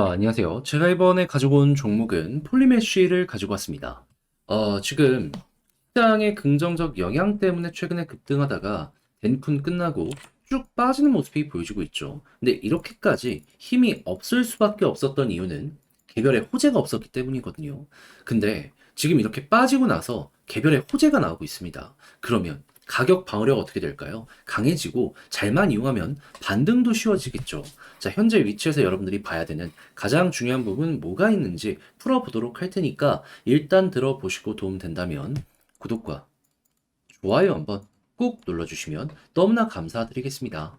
자, 안녕하세요. 제가 이번에 가지고 온 종목은 폴리메쉬를 가지고 왔습니다. 어, 지금 시장의 긍정적 영향 때문에 최근에 급등하다가 덴쿤 끝나고 쭉 빠지는 모습이 보여지고 있죠. 근데 이렇게까지 힘이 없을 수밖에 없었던 이유는 개별의 호재가 없었기 때문이거든요. 근데 지금 이렇게 빠지고 나서 개별의 호재가 나오고 있습니다. 그러면 가격 방어력 어떻게 될까요? 강해지고 잘만 이용하면 반등도 쉬워지겠죠. 자, 현재 위치에서 여러분들이 봐야 되는 가장 중요한 부분 뭐가 있는지 풀어보도록 할 테니까 일단 들어보시고 도움 된다면 구독과 좋아요 한번 꾹 눌러주시면 너무나 감사드리겠습니다.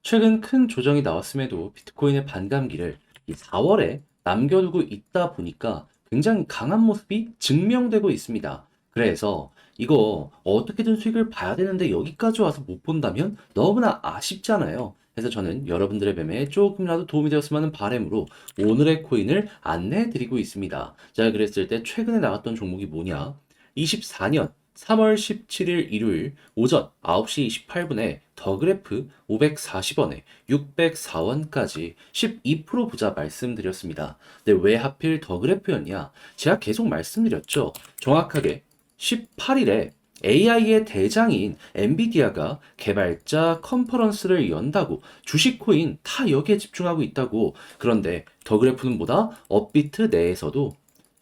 최근 큰 조정이 나왔음에도 비트코인의 반감기를 이 4월에 남겨두고 있다 보니까 굉장히 강한 모습이 증명되고 있습니다. 그래서 이거 어떻게든 수익을 봐야 되는데 여기까지 와서 못 본다면 너무나 아쉽잖아요. 그래서 저는 여러분들의 매매에 조금이라도 도움이 되었으면 하는 바람으로 오늘의 코인을 안내해 드리고 있습니다. 자, 그랬을 때 최근에 나왔던 종목이 뭐냐? 24년 3월 17일 일요일 오전 9시 28분에 더그래프 540원에 604원까지 12% 부자 말씀드렸습니다. 근데 왜 하필 더그래프였냐? 제가 계속 말씀드렸죠. 정확하게 18일에 AI의 대장인 엔비디아가 개발자 컨퍼런스를 연다고 주식 코인 다 여기에 집중하고 있다고. 그런데 더 그래프는 뭐다? 업비트 내에서도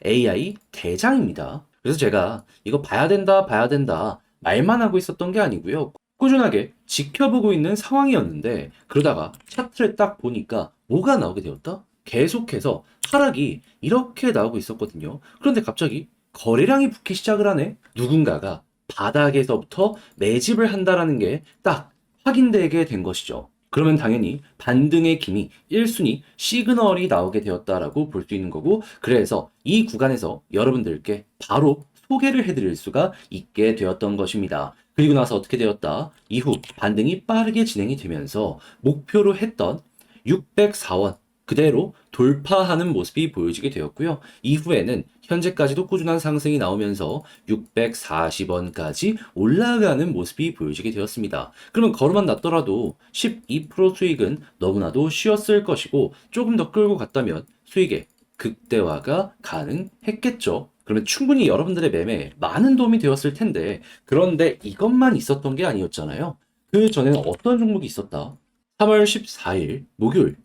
AI 대장입니다. 그래서 제가 이거 봐야 된다, 봐야 된다 말만 하고 있었던 게 아니고요. 꾸준하게 지켜보고 있는 상황이었는데 그러다가 차트를 딱 보니까 뭐가 나오게 되었다? 계속해서 하락이 이렇게 나오고 있었거든요. 그런데 갑자기 거래량이 붙기 시작을 하네. 누군가가 바닥에서부터 매집을 한다라는 게 딱 확인되게 된 것이죠. 그러면 당연히 반등의 기미 1순위 시그널이 나오게 되었다라고 볼 수 있는 거고 그래서 이 구간에서 여러분들께 바로 소개를 해드릴 수가 있게 되었던 것입니다. 그리고 나서 어떻게 되었다? 이후 반등이 빠르게 진행이 되면서 목표로 했던 604원 그대로 돌파하는 모습이 보여지게 되었고요. 이후에는 현재까지도 꾸준한 상승이 나오면서 640원까지 올라가는 모습이 보여지게 되었습니다. 그러면 걸음만 났더라도 12% 수익은 너무나도 쉬웠을 것이고 조금 더 끌고 갔다면 수익의 극대화가 가능했겠죠. 그러면 충분히 여러분들의 매매에 많은 도움이 되었을 텐데 그런데 이것만 있었던 게 아니었잖아요. 그 전에는 어떤 종목이 있었다? 3월 14일 목요일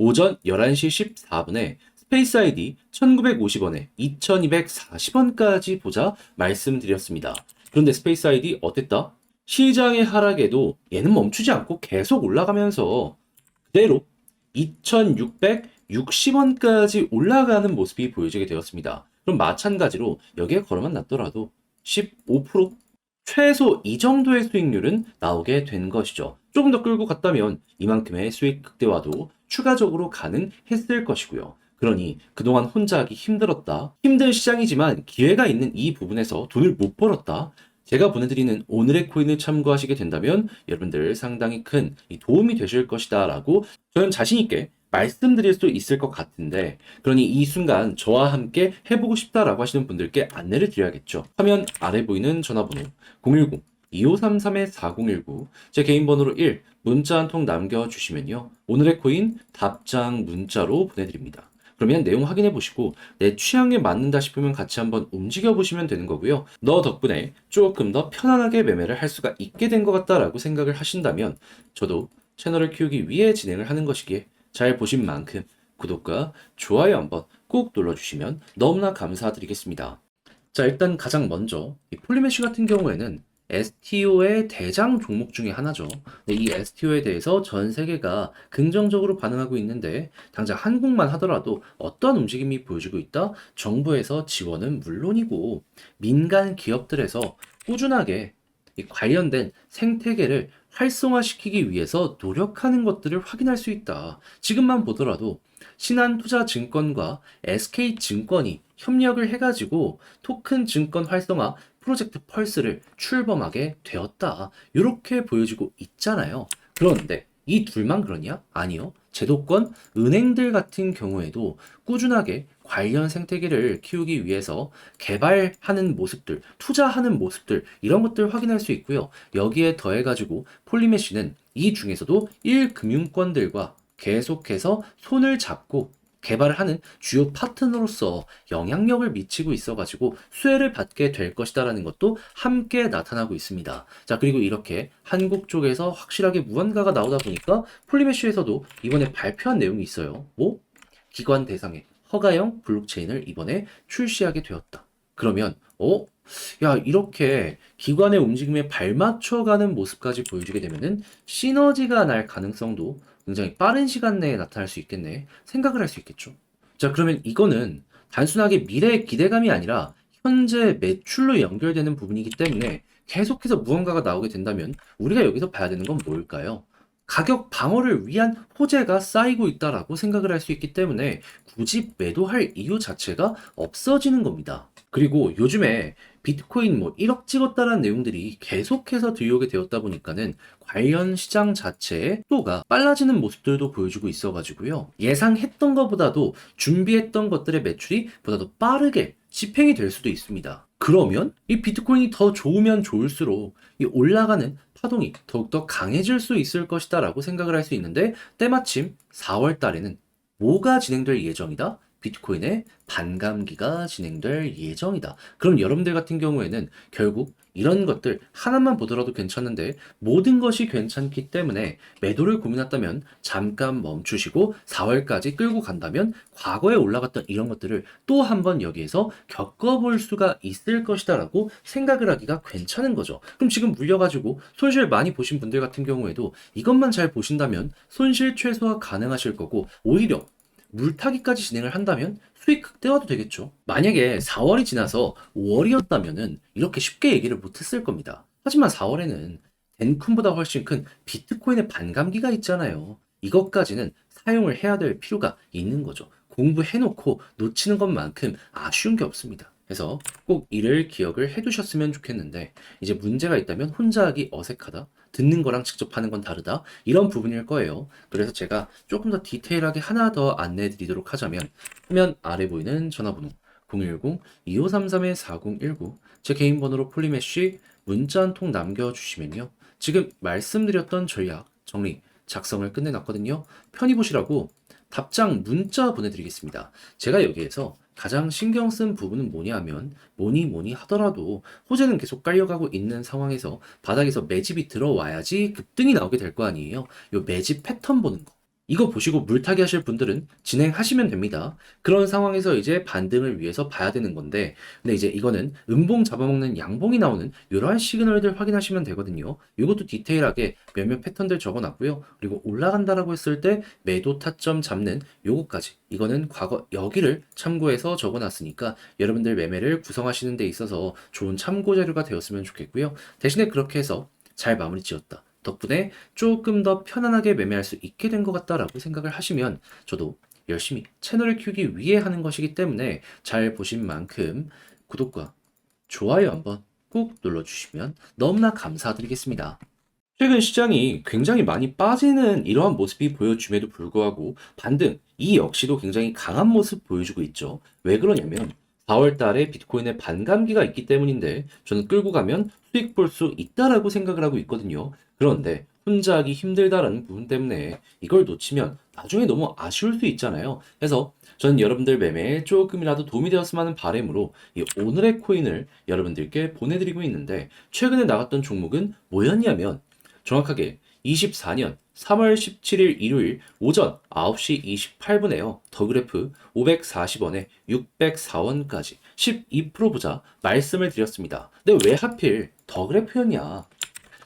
오전 11시 14분에 스페이스 아이디 1950원에 2240원까지 보자 말씀드렸습니다. 그런데 스페이스 아이디 어땠다? 시장의 하락에도 얘는 멈추지 않고 계속 올라가면서 그대로 2660원까지 올라가는 모습이 보여지게 되었습니다. 그럼 마찬가지로 여기에 걸어만 놨더라도 15% 최소 이 정도의 수익률은 나오게 된 것이죠. 조금 더 끌고 갔다면 이만큼의 수익 극대화도 추가적으로 가능했을 것이고요. 그러니 그동안 혼자 하기 힘들었다. 힘든 시장이지만 기회가 있는 이 부분에서 돈을 못 벌었다. 제가 보내드리는 오늘의 코인을 참고하시게 된다면 여러분들 상당히 큰 도움이 되실 것이다 라고 저는 자신있게 말씀드릴 수 있을 것 같은데 그러니 이 순간 저와 함께 해보고 싶다라고 하시는 분들께 안내를 드려야겠죠. 화면 아래 보이는 전화번호 010 2533-4019 제 개인 번호로 1 문자 한 통 남겨주시면요. 오늘의 코인 답장 문자로 보내드립니다. 그러면 내용 확인해 보시고 내 취향에 맞는다 싶으면 같이 한번 움직여 보시면 되는 거고요. 너 덕분에 조금 더 편안하게 매매를 할 수가 있게 된 것 같다라고 생각을 하신다면 저도 채널을 키우기 위해 진행을 하는 것이기에 잘 보신 만큼 구독과 좋아요 한번 꼭 눌러주시면 너무나 감사드리겠습니다. 자, 일단 가장 먼저 이 폴리메쉬 같은 경우에는 STO의 대장 종목 중에 하나죠. 네, 이 STO에 대해서 전 세계가 긍정적으로 반응하고 있는데 당장 한국만 하더라도 어떤 움직임이 보여지고 있다? 정부에서 지원은 물론이고 민간 기업들에서 꾸준하게 이 관련된 생태계를 활성화시키기 위해서 노력하는 것들을 확인할 수 있다. 지금만 보더라도 신한투자증권과 SK증권이 협력을 해가지고 토큰 증권 활성화 프로젝트 펄스를 출범하게 되었다. 이렇게 보여지고 있잖아요. 그런데 이 둘만 그러냐? 아니요. 제도권 은행들 같은 경우에도 꾸준하게 관련 생태계를 키우기 위해서 개발하는 모습들, 투자하는 모습들, 이런 것들 확인할 수 있고요. 여기에 더해 가지고 폴리메쉬는 이 중에서도 1금융권들과 계속해서 손을 잡고 개발을 하는 주요 파트너로서 영향력을 미치고 있어가지고 수혜를 받게 될 것이다라는 것도 함께 나타나고 있습니다. 자, 그리고 이렇게 한국 쪽에서 확실하게 무언가가 나오다 보니까 폴리메쉬에서도 이번에 발표한 내용이 있어요. 뭐? 기관 대상의 허가형 블록체인을 이번에 출시하게 되었다. 그러면, 어? 야, 이렇게 기관의 움직임에 발맞춰가는 모습까지 보여주게 되면은 시너지가 날 가능성도 굉장히 빠른 시간 내에 나타날 수 있겠네. 생각을 할 수 있겠죠. 자, 그러면 이거는 단순하게 미래의 기대감이 아니라 현재 매출로 연결되는 부분이기 때문에 계속해서 무언가가 나오게 된다면 우리가 여기서 봐야 되는 건 뭘까요? 가격 방어를 위한 호재가 쌓이고 있다라고 생각을 할 수 있기 때문에 굳이 매도할 이유 자체가 없어지는 겁니다. 그리고 요즘에 비트코인 뭐 1억 찍었다라는 내용들이 계속해서 들려오게 되었다 보니까는 관련 시장 자체의 속도가 빨라지는 모습들도 보여주고 있어가지고요. 예상했던 것보다도 준비했던 것들의 매출이 보다 더 빠르게 집행이 될 수도 있습니다. 그러면 이 비트코인이 더 좋으면 좋을수록 이 올라가는 파동이 더욱더 강해질 수 있을 것이다 라고 생각을 할 수 있는데 때마침 4월 달에는 뭐가 진행될 예정이다? 비트코인의 반감기가 진행될 예정이다. 그럼 여러분들 같은 경우에는 결국 이런 것들 하나만 보더라도 괜찮은데 모든 것이 괜찮기 때문에 매도를 고민했다면 잠깐 멈추시고 4월까지 끌고 간다면 과거에 올라갔던 이런 것들을 또 한번 여기에서 겪어볼 수가 있을 것이다라고 생각을 하기가 괜찮은 거죠. 그럼 지금 물려가지고 손실 많이 보신 분들 같은 경우에도 이것만 잘 보신다면 손실 최소화 가능하실 거고 오히려 물타기까지 진행을 한다면 수익 극대화도 되겠죠. 만약에 4월이 지나서 5월이었다면은 이렇게 쉽게 얘기를 못했을 겁니다. 하지만 4월에는 덴쿤보다 훨씬 큰 비트코인의 반감기가 있잖아요. 이것까지는 사용을 해야 될 필요가 있는 거죠. 공부해놓고 놓치는 것만큼 아쉬운 게 없습니다. 그래서 꼭 이를 기억을 해두셨으면 좋겠는데 이제 문제가 있다면 혼자 하기 어색하다. 듣는 거랑 직접 하는 건 다르다. 이런 부분일 거예요. 그래서 제가 조금 더 디테일하게 하나 더 안내해 드리도록 하자면 화면 아래 보이는 전화번호 010-2533-4019 제 개인 번호로 폴리메쉬 문자 한 통 남겨주시면요. 지금 말씀드렸던 전략 정리 작성을 끝내놨거든요. 편히 보시라고 답장 문자 보내드리겠습니다. 제가 여기에서 가장 신경 쓴 부분은 뭐냐 하면 뭐니 뭐니 하더라도 호재는 계속 깔려가고 있는 상황에서 바닥에서 매집이 들어와야지 급등이 나오게 될 거 아니에요. 요 매집 패턴 보는 거. 이거 보시고 물타기 하실 분들은 진행하시면 됩니다. 그런 상황에서 이제 반등을 위해서 봐야 되는 건데, 근데 이제 이거는 음봉 잡아먹는 양봉이 나오는 이러한 시그널들 확인하시면 되거든요. 이것도 디테일하게 몇몇 패턴들 적어놨고요. 그리고 올라간다라고 했을 때 매도 타점 잡는 요거까지. 이거는 과거 여기를 참고해서 적어놨으니까 여러분들 매매를 구성하시는 데 있어서 좋은 참고 자료가 되었으면 좋겠고요. 대신에 그렇게 해서 잘 마무리 지었다. 덕분에 조금 더 편안하게 매매할 수 있게 된 것 같다라고 생각을 하시면 저도 열심히 채널을 키우기 위해 하는 것이기 때문에 잘 보신 만큼 구독과 좋아요 한번 꼭 눌러주시면 너무나 감사드리겠습니다. 최근 시장이 굉장히 많이 빠지는 이러한 모습이 보여줌에도 불구하고 반등, 이 역시도 굉장히 강한 모습 보여주고 있죠. 왜 그러냐면 4월 달에 비트코인의 반감기가 있기 때문인데 저는 끌고 가면 수익 볼 수 있다라고 생각을 하고 있거든요. 그런데 혼자 하기 힘들다라는 부분 때문에 이걸 놓치면 나중에 너무 아쉬울 수 있잖아요. 그래서 저는 여러분들 매매에 조금이라도 도움이 되었으면 하는 바람으로 이 오늘의 코인을 여러분들께 보내드리고 있는데 최근에 나갔던 종목은 뭐였냐면 정확하게 24년 3월 17일 일요일 오전 9시 28분에요. 더그래프 540원에 604원까지 12% 보자 말씀을 드렸습니다. 근데 왜 하필 더그래프였냐?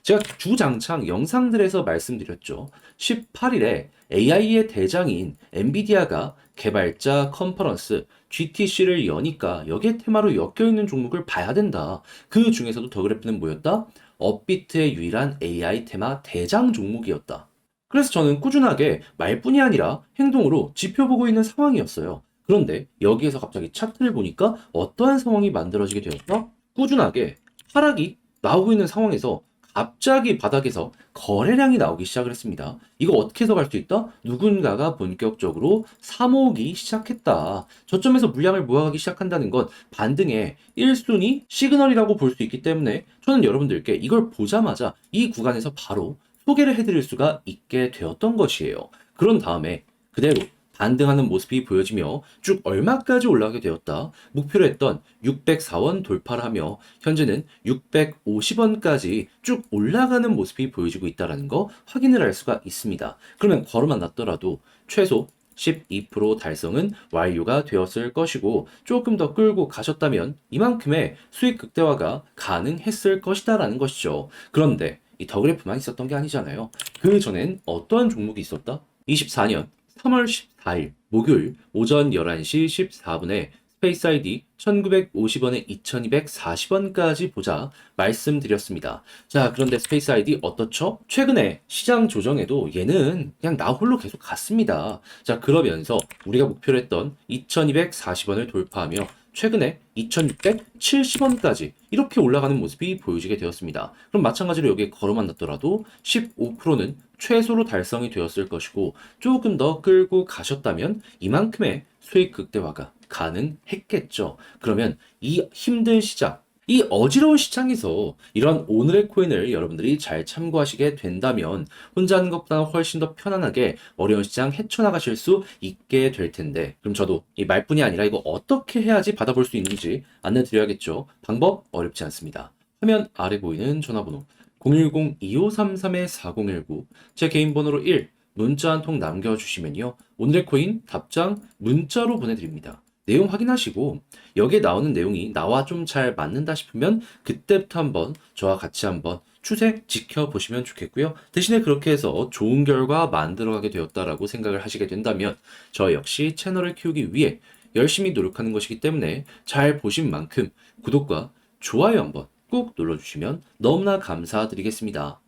제가 주장창 영상들에서 말씀드렸죠. 18일에 AI의 대장인 엔비디아가 개발자 컨퍼런스 GTC를 여니까 여기에 테마로 엮여 있는 종목을 봐야 된다. 그 중에서도 더그래프는 뭐였다? 업비트의 유일한 AI 테마 대장 종목이었다. 그래서 저는 꾸준하게 말뿐이 아니라 행동으로 지켜보고 있는 상황이었어요. 그런데 여기에서 갑자기 차트를 보니까 어떠한 상황이 만들어지게 되었다? 꾸준하게 하락이 나오고 있는 상황에서 갑자기 바닥에서 거래량이 나오기 시작을 했습니다. 이거 어떻게 해석할 수 있다? 누군가가 본격적으로 사모으기 시작했다. 저점에서 물량을 모아가기 시작한다는 건 반등의 1순위 시그널이라고 볼 수 있기 때문에 저는 여러분들께 이걸 보자마자 이 구간에서 바로 소개를 해드릴 수가 있게 되었던 것이에요. 그런 다음에 그대로 반등하는 모습이 보여지며 쭉 얼마까지 올라가게 되었다. 목표로 했던 604원 돌파를 하며 현재는 650원까지 쭉 올라가는 모습이 보여지고 있다는 거 확인을 할 수가 있습니다. 그러면 걸어만 놨더라도 최소 12% 달성은 완료가 되었을 것이고 조금 더 끌고 가셨다면 이만큼의 수익 극대화가 가능했을 것이다라는 것이죠. 그런데 이 더 그래프만 있었던 게 아니잖아요. 그 전엔 어떠한 종목이 있었다? 24년 3월 14일 목요일 오전 11시 14분에 스페이스 아이디 1950원에 2240원까지 보자 말씀드렸습니다. 자, 그런데 스페이스 아이디 어떻죠? 최근에 시장 조정에도 얘는 그냥 나 홀로 계속 갔습니다. 자, 그러면서 우리가 목표로 했던 2240원을 돌파하며 최근에 2670원까지 이렇게 올라가는 모습이 보여지게 되었습니다. 그럼 마찬가지로 여기에 걸어만 놨더라도 15%는 최소로 달성이 되었을 것이고 조금 더 끌고 가셨다면 이만큼의 수익 극대화가 가능했겠죠. 그러면 이 힘든 시장, 이 어지러운 시장에서 이런 오늘의 코인을 여러분들이 잘 참고하시게 된다면 혼자 하는 것보다 훨씬 더 편안하게 어려운 시장 헤쳐나가실 수 있게 될 텐데 그럼 저도 이 말뿐이 아니라 이거 어떻게 해야지 받아볼 수 있는지 안내 드려야겠죠. 방법 어렵지 않습니다. 화면 아래 보이는 전화번호 010-2533-4019 제 개인 번호로 1 문자 한 통 남겨주시면요. 오늘의 코인 답장 문자로 보내드립니다. 내용 확인하시고 여기에 나오는 내용이 나와 좀 잘 맞는다 싶으면 그때부터 한번 저와 같이 한번 추세 지켜보시면 좋겠고요. 대신에 그렇게 해서 좋은 결과 만들어가게 되었다라고 생각을 하시게 된다면 저 역시 채널을 키우기 위해 열심히 노력하는 것이기 때문에 잘 보신 만큼 구독과 좋아요 한번 꼭 눌러주시면 너무나 감사드리겠습니다.